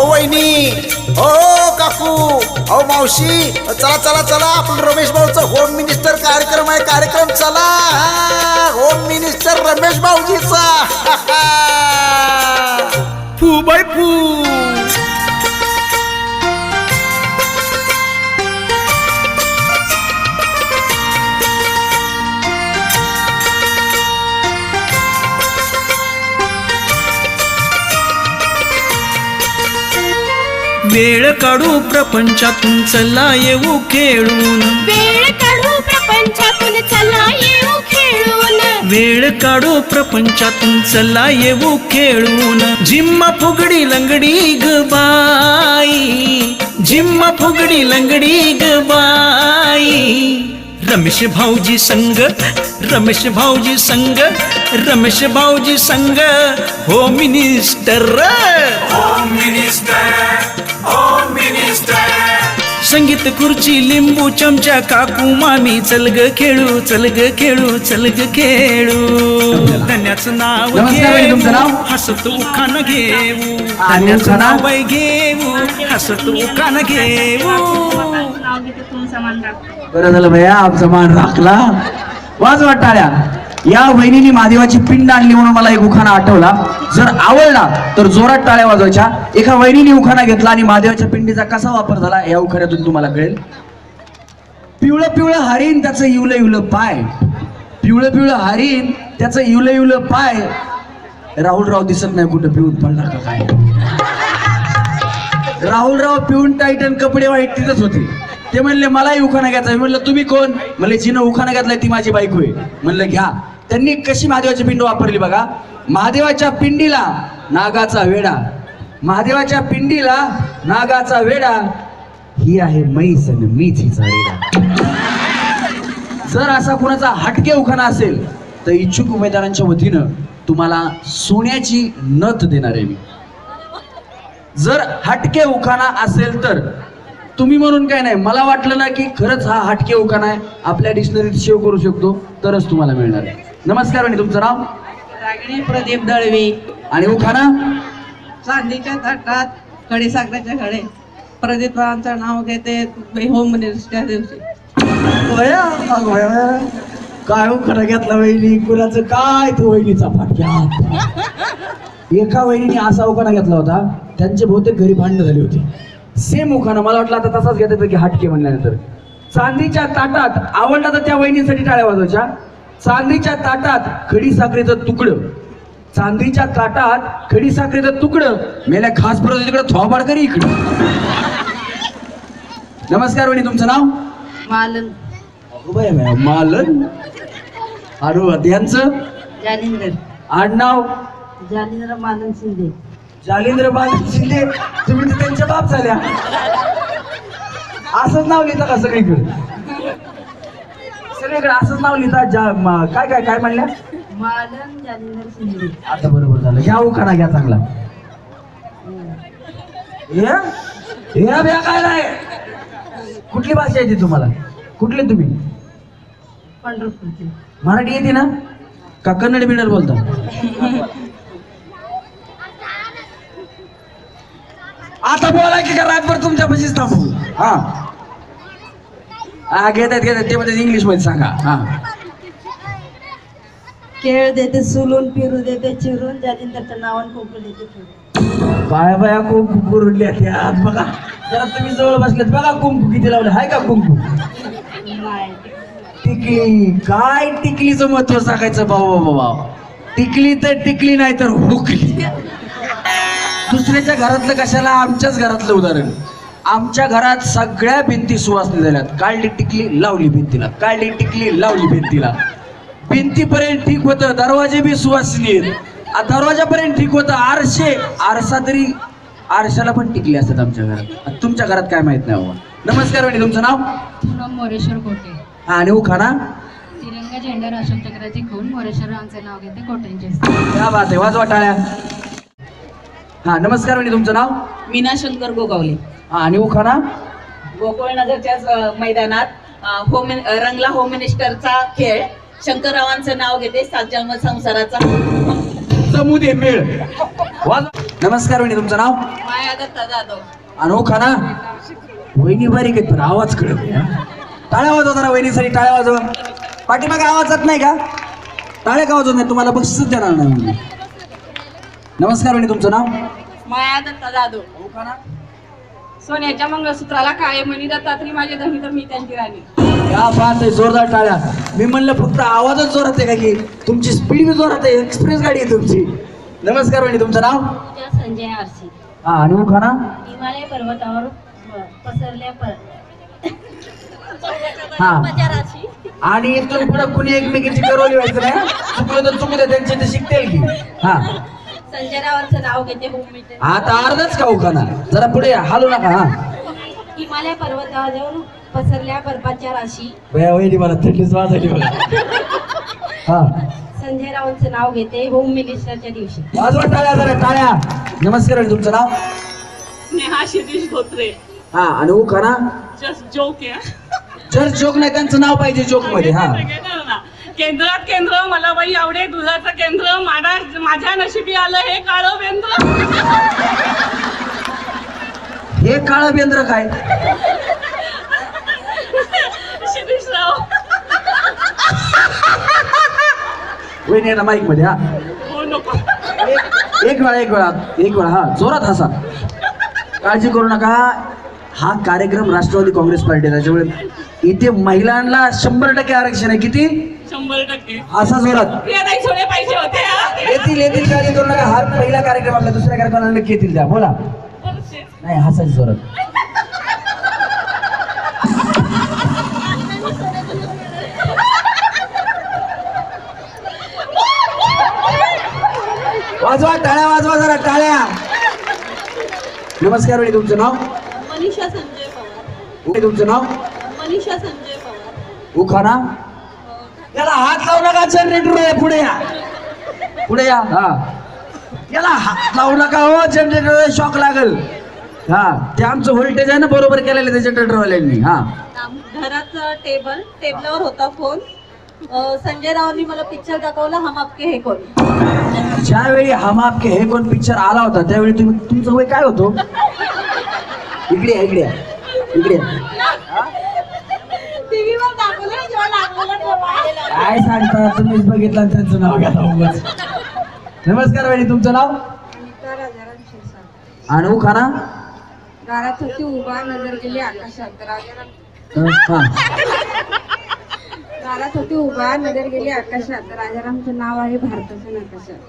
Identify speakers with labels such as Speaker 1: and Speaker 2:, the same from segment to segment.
Speaker 1: अहो वहिनी. हो काकू. अहो मावशी. चला चला चला. आपण रमेश भाऊचा होम मिनिस्टर कार्यक्रम आहे. कार्यक्रम चला. Home minister Ramesh भाऊजीचा.
Speaker 2: फू बाय फू. वेळ काढू प्रपंचातून चला येऊ खेळून.
Speaker 3: वेळ काढू प्रपंचातून चला येऊ खेळून.
Speaker 2: वेळ काढू प्रपंचातून चला येऊ खेळून. जिम्मा फुगडी लंगडी ग बाई. जिम्मा फुगडी लंगडी ग बाई. रमेश भाऊजी संग रमेश भाऊजी संग रमेश भाऊजी संग. हो मिनिस्टर. संगीत खुर्ची लिंबू चमचा काकू मामी चल ग खेळू चल ग खेळू चल ग खेळू. धन्याचं नाव? घेऊ हसत उखान घेऊ.
Speaker 4: आणि
Speaker 2: धन्याचं
Speaker 4: नाव?
Speaker 2: घेऊ हसत उखान घेऊ.
Speaker 4: बरं झालं भैया आमचा मान राखला. वाज वाटाळ्या या बहिणीने महादेवाची पिंड आणली म्हणून मला एक उखाणा आठवला. जर आवडला तर जोरात टाळ्या वाजवायच्या. एका वहिनीने उखाणा घेतला आणि महादेवाच्या पिंडीचा कसा वापर झाला या उखाण्यातून तुम्हाला कळेल. पिवळं पिवळं हरीन त्याचं इवलं इवलं पाय. पिवळं पिवळं हरीन त्याचं इवलं इवलं पाय. राहुलराव दिसत नाही कुठं पिऊन पडला का काय? राहुलराव पिऊन टाईटन कपडे वाईट तिथंच होते. ते म्हणले मलाही उखाणा घ्यायचा म्हणलं तुम्ही कोण? म्हणले जिनं उखाणा घातलाय ती माझी बायको आहे. म्हणलं घ्या. त्यांनी कशी महादेवाची पिंड वापरली बघा? महादेवाच्या पिंडीला नागाचा वेडा महादेवाच्या पिंडीला नागाचा वेडा ही आहे मैस आणि मीच हिचा वेडा जर असा कुणाचा हटके उखाणा असेल तर इच्छुक उमेदवारांच्या वतीनं तुम्हाला सोन्याची नथ देणार आहे मी. जर हटके उखाणा असेल तर तुम्ही म्हणून काय नाही मला वाटलं ना की खरंच हा हटके उखाणा आहे. आपल्या डिक्शनरीत सेव करू शकतो तरच तुम्हाला मिळणार आहे. नमस्कार आणि तुमचं नाव?
Speaker 5: रागिणी प्रदीप दळवी.
Speaker 4: आणि उखाणा?
Speaker 5: चांदीच्या ताटात कडे साखरेच्या कडे प्रदीप रावांचं नाव घेते होम मिनिस्टर दिवशी.
Speaker 4: काय उखाणा घेतला वहिनी? कुणाचं काय? तो वहिनीचा फाटक्यात एका वहिनीने असा उखाणा घेतला होता त्यांचे बहुतेक घरी भांडणं झाली होती. सेम उखाणा मला वाटलं आता तसाच घेता की हटके म्हणल्यानंतर. चांदीच्या ताटात आवडला तर त्या वहिनीसाठी टाळ्या वाजवायच्या. चांदीच्या ताटात खडी साखरेचं तुकडं. चांदीच्या ताटात खडी साखरेचं तुकडं. मेल्या खास परत तिकडं थोबाड करी इकडं. नमस्कार वहिनी तुमचं नाव?
Speaker 5: मालन.
Speaker 4: मालन? अरे यांचं?
Speaker 5: जालिंदर.
Speaker 4: आडनाव
Speaker 5: जालिंदर मालन शिंदे.
Speaker 4: जालिंद्र बालन शिंदे? तुम्ही तर त्यांच्या बाप झाल्या. असंच नाव लिहिता का सगळीकडे? सगळीकडे असंच नाव लिहिता काय काय काय म्हणल्या? आता बरोबर झालं. घ्या उखाणा घ्या चांगला. काय नाही. कुठली भाषा येते तुम्हाला? कुठले तुम्ही? मराठी येते ना? का कन्नड बिन्नड बोलता? आता बोला की का रातभर तुमच्या पशीच थांबू? हा. हा घेतात घेतात. ते मध्ये इंग्लिशमध्ये सांगा. हा.
Speaker 5: केळ देते सुलून पिरू देते चिरून जालिंदरचं नावन कोकण देते फिरून.
Speaker 4: बाया बाया कुंकू कुरुडल्या त्यात बघा जरा तुम्ही जवळ बसलेत. बघा कुंकू किती लावले. हाय का कुंकू?
Speaker 5: नाही.
Speaker 4: टिकली. काय टिकलीचं महत्त्व सांगायचं? बाबा बाबा टिकली तर टिकली नाही तर हुकली. दुसऱ्याच्या घरातलं कशाला? आमच्याच घरातलं उदाहरण. आमच्या घरात सगळ्या भिंती सुवासनी झाल्यात काढली टिकली लावली भिंतीला. काढली टिकली लावली भिंतीला. भिंतीपर्यंत ठीक होतं दरवाजे बी सुवासिनी आहेत. दरवाजापर्यंत ठीक होतं आरशे आरसा तरी आरशाला पण टिकले असतात आमच्या घरात. तुमच्या घरात काय माहीत नाही बाबा. नमस्कार वहिनी तुमचं नाव?
Speaker 6: मोरेश्वर कोटे.
Speaker 4: हा आणि उखाणा?
Speaker 6: तिरंगा झेंडा अशोक चक्राची खून मोरेश्वरांचे नाव घेते कोट्यांचे.
Speaker 4: क्या बात आहे वाजवा टाळ्या. हा नमस्कार वहिनी तुमचं नाव?
Speaker 7: मीना शंकर गोगावले.
Speaker 4: हा आणि उखाणा?
Speaker 7: गोकुळनगरच्याच अ, मैदानात अ, होम रंगला होम मिनिस्टरचा खेळ. शंकररावांचं नाव घेते सात जन्म संसाराचा.
Speaker 4: समुदे मेळ. वाजवा नमस्कार वहिनी तुमचं नाव?
Speaker 5: माया दत्ता जाधव.
Speaker 4: अनो खाना वहिनी बारीक आहेत पण आवाज कळत नाही हा. टाळ्या वाजवा जरा वहिनीसाठी टाळ्या वाजवा. पाठीमागे आवाज जात नाही का? टाळ्या का वाजवत नाही तुम्हाला बक्षीसच देणार नाही म्हणून. नमस्कार वहिनी तुमचं नाव?
Speaker 5: माया दत्ता जाधव. सोन्याच्या मंगळसूत्राला काळे मणी दत्तात्री माझे धनी तर मी त्यांची राणी.
Speaker 4: या बात आहे जोरदार टाळ्या. मी म्हणलं फक्त आवाजच जोरात आहे का की तुमची स्पीड बी जोरात आहे एक्सप्रेस गाडी आहे तुमची. नमस्कार वहिनी तुमचं नाव?
Speaker 6: पूजा संजय आरसी.
Speaker 4: हा आणि खाना?
Speaker 6: हिमालय पर्वतावर पसरल्या पर
Speaker 4: हा. आणि इथून पुढे कुणी एकमेकीची करवली व्हायचं नाही हा? चुकलं तर चुकू दे त्यांचे ते शिकतील की. हा.
Speaker 6: संजय रावांचं नाव घेते होम मीटर
Speaker 4: आता अर्धच खाऊ खाना जरा पुढे हालू नका हा.
Speaker 6: हिमालय पर्वतावर पसरल्या बर्फाच्या राशी.
Speaker 4: बया वहिनी मला थंडीच वाजायली मला हा.
Speaker 6: संजय रावांचं नाव घेते होम मिनिस्टरच्या दिवशी.
Speaker 4: वाजवा टाळ्या जरा टाळ्या. नमस्कार तुमचं नाव?
Speaker 5: नेहा शिरीष धोत्रे.
Speaker 4: हा आणि उ खाना
Speaker 5: जस्ट जोक आहे
Speaker 4: जर जोक नाही त्यांचं नाव पाहिजे जोकमध्ये हा.
Speaker 5: केंद्रात केंद्र मला बाई आवडे दुधाचं केंद्र माझा माझ्या नशिबी आलं हे काळं केंद्र
Speaker 4: हे काळं बेंद्र काय?
Speaker 5: शिरीषराव.
Speaker 4: वहिनी ना माईकमध्ये हा?
Speaker 5: हो नको.
Speaker 4: एक एक वेळा एक वेळा एक वेळा हा जोरात हसा. काळजी करू नका. हा कार्यक्रम राष्ट्रवादी काँग्रेस पार्टी त्याच्यामुळे इथे महिलांना शंभर टक्के आरक्षण आहे. किती?
Speaker 5: शंभर टक्के.
Speaker 4: असा जोरात.
Speaker 5: पाहिजे होते हा.
Speaker 4: येतील येतील काळजी करू नका. हा पहिला कार्यक्रम आपला दुसऱ्या कार्यक्रमाला नक्की येतील त्या बोला. नाही हसायचं जोरात. वाजवा टाळ्या वाजवा जरा टाळ्या. नमस्कार वहिनी तुमचं नाव?
Speaker 5: मनीषा संजय पवार.
Speaker 4: तुमचं नाव?
Speaker 5: मनीषा संजय पवार.
Speaker 4: उखाना? याला हात लावू नका जनरेटर आहे पुढे या. पुढे या. हा. याला हात लावू नका हो जनरेटर शॉक लागल. हा. ते आमचं व्होल्टेज आहे ना बरोबर केलेलं ते जनरेटरवाल्यांनी हा.
Speaker 5: घराचं टेबल टेबलावर होता फोन अं, संजय रावांनी मला पिक्चर दाखवला हम आपके हे कोण?
Speaker 4: ज्यावेळी हम आपके हे कोण पिक्चर आला होता त्यावेळी तुम्ही तुमचं वय काय होतो? इकडे या, इकडे या. इकडे या. काय सांगता? तुम्हीच बघितलं आणि त्यांचं नाव घ्या उगाच. नमस्कार वहिनी तुमचं नाव? आणि खाना?
Speaker 8: दारात होती उभा नजर गेली आकाशात. राजाराम
Speaker 4: हा.
Speaker 8: दारात होती उभा नजर गेली आकाशात. राजारामचं नाव आहे भारताच्या नकाशात.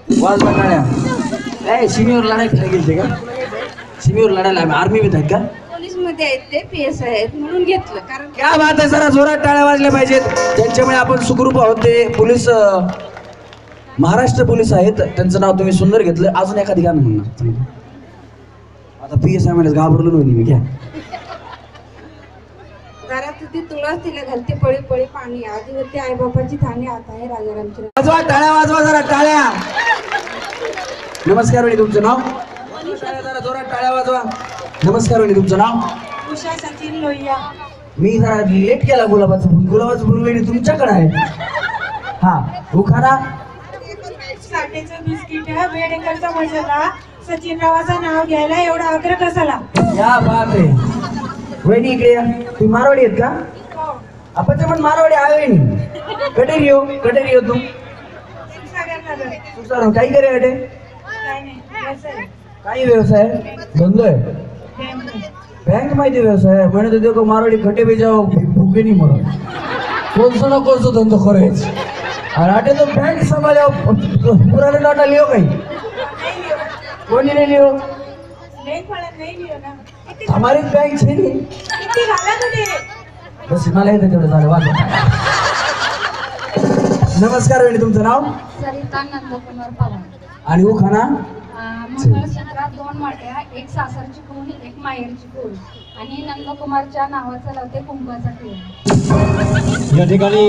Speaker 4: ए सीमेवर लढाई खेळायला गेलते का? सीमेवर लढायला आर्मी मध्ये आहेत का?
Speaker 8: मध्ये आहेत ते पी एस आहेत म्हणून घेतलं. कारण
Speaker 4: क्या बात आहे जरा जोरात टाळ्या वाजल्या पाहिजेत. त्यांच्यामुळे आपण सुखरूप आहोत. ते पोलीस अं, महाराष्ट्र पोलीस आहेत. त्यांचं नाव तुम्ही सुंदर घेतलं. अजून एखादी गाणं म्हणणार आता पी एस आय म्हणजे घाबरलो नव्हती मी घ्या.
Speaker 8: होती तुळस तिला घालते पळी पळी पाणी. आधी होती आईबापाची ठाणी आता आहे राजारामची
Speaker 4: वाजवा टाळ्या वाजवा जरा टाळ्या. नमस्कार वहिनी तुमचं नाव? टाळ्या जरा जोरात टाळ्या वाजवा. नमस्कार वहिनी तुमचं नाव?
Speaker 8: उषा सचिन लोहिया.
Speaker 4: मी जरा लेट केला गुलाबाचं फुल. गुलाबाचं फुल वेणी तुमच्याकडे आहे. हा उखाना
Speaker 8: साठेचं बिस्किट वेडेकरचा मसाला. सचिन रावाचं नाव घ्यायला एवढा आग्रह कसाला
Speaker 4: या बात आहे वहिनी इकडे या. तुम्ही मारवाडी आहेत का? आपण पण मारवाडी आहे वहिनी. कटेरी येऊ कटेरी येऊ तू? काही करे अटे काही व्यवसाय? धंदो आहे. बँक माहिती व्यवसाय म्हणत होते का मारवाडी खटे बेजाव भुके नाही म्हणून कोणसं ना कोणसं धंदो करायचं आणि आटे तो बँक सांभाळ्या पुराने नोटा लिहो काही कोणी नाही लिहो हमारी बँक छे नाही बस मला येतं तेवढं झालं वाजवा नमस्कार वहिनी तुमचं नाव
Speaker 6: सरिता नंदकुमार पवार
Speaker 4: आणि उखाना
Speaker 6: घरात दोन वाट्या एक सासरची कोण एक मायरची कोण आणि नंदकुमारच्या नावाचं लावते कुंभाचा खेळ
Speaker 4: या ठिकाणी